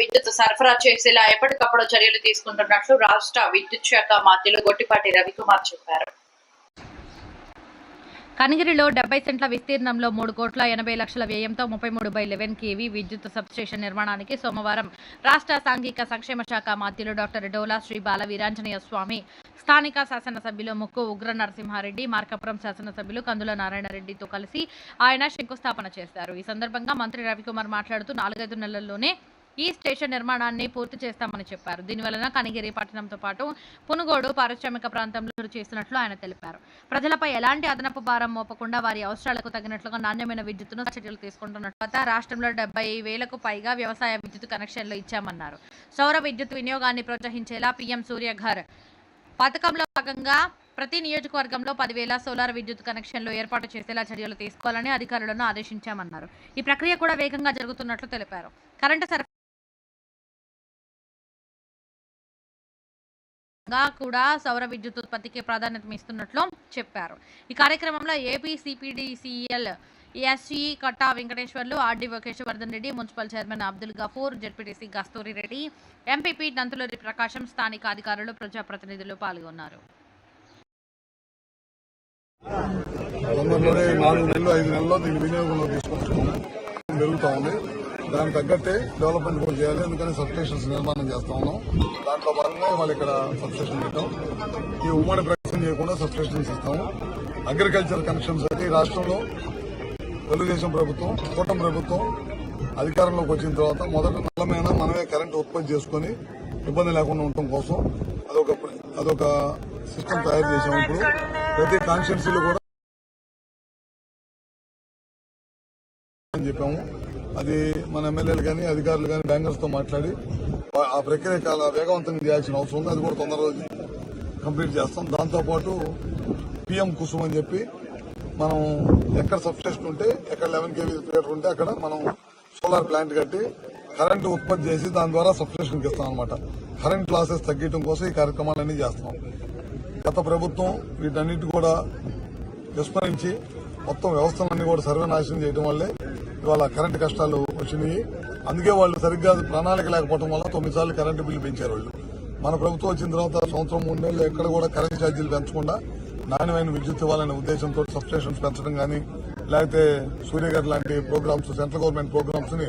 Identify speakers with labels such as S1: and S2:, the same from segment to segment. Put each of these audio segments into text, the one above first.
S1: విద్యుత్ సరఫరా చేసేలా ఎప్పటికప్పుడు చర్యలు తీసుకుంటున్నట్లు రాష్ట్ర విద్యుత్ శాఖ మంత్రులు గొట్టిపాటి రవికుమార్ చెప్పారు.
S2: కనిగిరిలో డెబ్బై సెంట్ల విస్తీర్ణంలో మూడు కోట్ల ఎనభై లక్షల వ్యయంతో ముప్పై మూడు బై లెవెన్ కేవీ విద్యుత్ సబ్స్టేషన్ నిర్మాణానికి సోమవారం రాష్ట్ర సాంఘిక సంక్షేమ శాఖ మాధ్యులు డాక్టర్ డోలా శ్రీ బాల వీరాంజనేయ స్వామి స్థానిక శాసనసభ్యులు ముక్కు ఉగ్ర నరసింహారెడ్డి మార్కాపురం శాసనసభ్యులు కందుల నారాయణరెడ్డితో కలిసి ఆయన శంకుస్థాపన చేశారు. ఈ సందర్భంగా మంత్రి రవికుమార్ మాట్లాడుతూ నాలుగైదు నెలల్లోనే ఈ స్టేషన్ నిర్మాణాన్ని పూర్తి చేస్తామని చెప్పారు. దీనివలన కనిగిరి పట్టణంతో పాటు పునుగోడు పారిశ్రామిక ప్రాంతంలో చేస్తున్నట్లు ఆయన తెలిపారు. ప్రజలపై ఎలాంటి అదనపు భారం మోపకుండా వారి అవసరాలకు తగినట్లుగా నాణ్యమైన విద్యుత్తును చర్యలు తీసుకుంటున్నట్లు గత రాష్ట్రంలో డెబ్బై వేలకు పైగా వ్యవసాయ విద్యుత్ కనెక్షన్లు ఇచ్చామన్నారు. సౌర విద్యుత్ వినియోగాన్ని ప్రోత్సహించేలా పీఎం సూర్యఘర్ పథకంలో భాగంగా ప్రతి నియోజకవర్గంలో పదివేల సోలార్ విద్యుత్ కనెక్షన్లు ఏర్పాటు చేసేలా చర్యలు తీసుకోవాలని అధికారులను ఆదేశించామన్నారు. ఈ ప్రక్రియ కూడా వేగంగా జరుగుతున్నట్లు తెలిపారు. కరెంటు సరఫరా గా కూడా సౌర విద్యుత్ ఉత్పత్తికి ప్రాధాన్యత ఇస్తున్నట్లు చెప్పారు. ఈ కార్యక్రమంలో AP CPDCL SE Katta Venkateswarlu RDO Keshavardhan Reddy municipal chairman Abdul Gafoor ZPTC Gasturi Reddy MPP Nanthuluri Prakasam స్థానిక అధికారులు ప్రజాప్రతినిధులు పాల్గొన్నారు.
S3: నాలుగు నెలలు ఐదు నెలల్లో వినియోగంలో ఉంది. దానికి తగ్గట్టే డెవలప్మెంట్ కూడా చేయాలి. అందుకని సబ్స్టేషన్స్ నిర్మాణం చేస్తా ఉన్నాం. దాంట్లో భాగంగా వాళ్ళు ఇక్కడ సబ్స్టేషన్ పెట్టాం. ఈ ఉమ్మడి ప్రయత్నం చేయకుండా సబ్స్టేషన్స్ ఇస్తాము. అగ్రికల్చర్ కనెక్షన్స్ అయితే ఈ రాష్ట్రంలో తెలుగుదేశం ప్రభుత్వం కూటమి ప్రభుత్వం అధికారంలోకి వచ్చిన తర్వాత మొదట నల్లమైన మనమే కరెంట్ ఉత్పత్తి చేసుకుని ఇబ్బంది లేకుండా ఉండటం కోసం అదొక అదొక సిస్టమ్ తయారు చేసాము ఇప్పుడు. ప్రతి కాన్స్టిట్యున్సీలో కూడా అని చెప్పాము. అది మన ఎమ్మెల్యేలు కానీ అధికారులు కానీ బ్యాంకర్స్తో మాట్లాడి ఆ- ప్రక్రియ చాలా వేగవంతంగా చేయాల్సిన అవసరం ఉంది. అది కూడా తొందరలో కంప్లీట్ చేస్తాం. దాంతోపాటు పిఎం కుసుమ్ అని చెప్పి మనం ఎక్కడ సబ్స్టేషన్ ఉంటే ఎక్కడ లెవెన్ కేవీ థియేటర్ ఉంటే అక్కడ మనం సోలార్ ప్లాంట్ కట్టి కరెంటు ఉత్పత్తి చేసి దాని ద్వారా సబ్స్టేషన్కి ఇస్తాం అనమాట కరెంట్ లాసెస్ తగ్గించడం కోసం ఈ కార్యక్రమాలన్నీ చేస్తాం. గత ప్రభుత్వం వీటన్నిటి కూడా విస్మరించి మొత్తం వ్యవస్థలన్నీ కూడా సర్వనాశనం చేయడం వల్లే ఇవాళ కరెంటు కష్టాలు వచ్చినాయి. అందుకే వాళ్ళు సరిగ్గా ప్రణాళిక లేకపోవడం వల్ల తొమ్మిది సార్లు కరెంటు బిల్లు పెంచారు వాళ్ళు. మన ప్రభుత్వం వచ్చిన తర్వాత సంవత్సరం మూడు నెలలు ఎక్కడ కూడా కరెంట్ ఛార్జీలు పెంచకుండా నాణ్యమైన విద్యుత్ ఇవ్వాలనే ఉద్దేశంతో సబ్స్టేషన్స్ పెంచడం కానీ లేకపోతే సూర్యగర్ లాంటి ప్రోగ్రామ్స్ సెంట్రల్ గవర్నమెంట్ ప్రోగ్రామ్స్ని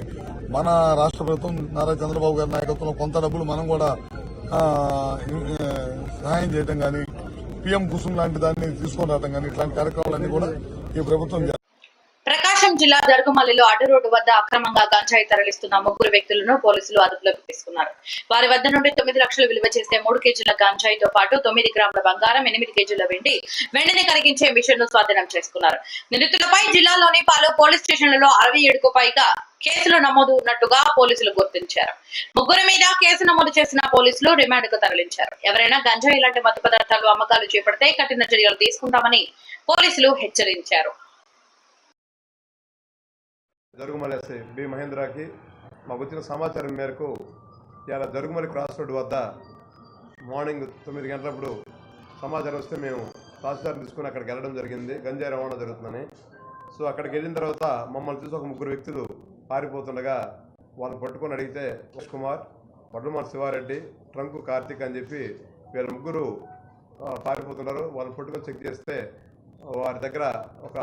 S3: మన రాష్ట్ర ప్రభుత్వం నారా చంద్రబాబు గారి నాయకత్వంలో కొంత డబ్బులు మనం కూడా సహాయం చేయడం కానీ పిఎం కుసుమ్ లాంటి దాన్ని తీసుకొని రావడం కానీ ఇట్లాంటి కార్యక్రమాలన్నీ కూడా ఈ ప్రభుత్వం
S1: జిల్లా జరుగుమల్లిలో అడ్డు రోడ్డు వద్ద అక్రమంగా గంజాయి తరలిస్తున్న ముగ్గురు వ్యక్తులను పోలీసులు అదుపులోకి తీసుకున్నారు. వారి వద్ద నుండి తొమ్మిది లక్షలు విలువ చేసే మూడు కేజీల గంజాయితో పాటు తొమ్మిది గ్రాముల బంగారం ఎనిమిది కేజీల వెండి వెండిని కరిగించే మిషన్ను స్వాధీనం చేసుకున్నారు. నిందితులపై జిల్లాలోని పలు పోలీస్ స్టేషన్లలో అరవై ఏడుకు పైగా కేసులు నమోదు ఉన్నట్టుగా పోలీసులు గుర్తించారు. ముగ్గురు మీద కేసు నమోదు చేసిన పోలీసులు రిమాండ్కు తరలించారు. ఎవరైనా గంజాయి ఇలాంటి మత్తు పదార్థాలు అమ్మకాలు చేపడితే కఠిన చర్యలు తీసుకుంటామని పోలీసులు హెచ్చరించారు.
S4: జరుగుమల ఎస్ఐ బి మహేంద్రకి మాకు వచ్చిన సమాచారం మేరకు ఇలా జరుగుమలి క్రాస్ రోడ్ వద్ద మార్నింగ్ తొమ్మిది గంటలప్పుడు సమాచారం వస్తే మేము తహసీల్దార్ తీసుకుని అక్కడికి వెళ్ళడం జరిగింది. గంజాయి రవాణా జరుగుతుందని. సో అక్కడికి వెళ్ళిన తర్వాత మమ్మల్ని చూసి ఒక ముగ్గురు వ్యక్తులు పారిపోతుండగా వాళ్ళు పట్టుకొని అడిగితే ఉష్ కుమార్ వడ్లమార్ శివారెడ్డి ట్రంకు కార్తీక్ అని చెప్పి వీళ్ళ ముగ్గురు పారిపోతున్నారు. వాళ్ళు పట్టుకొని చెక్ చేస్తే వారి దగ్గర ఒక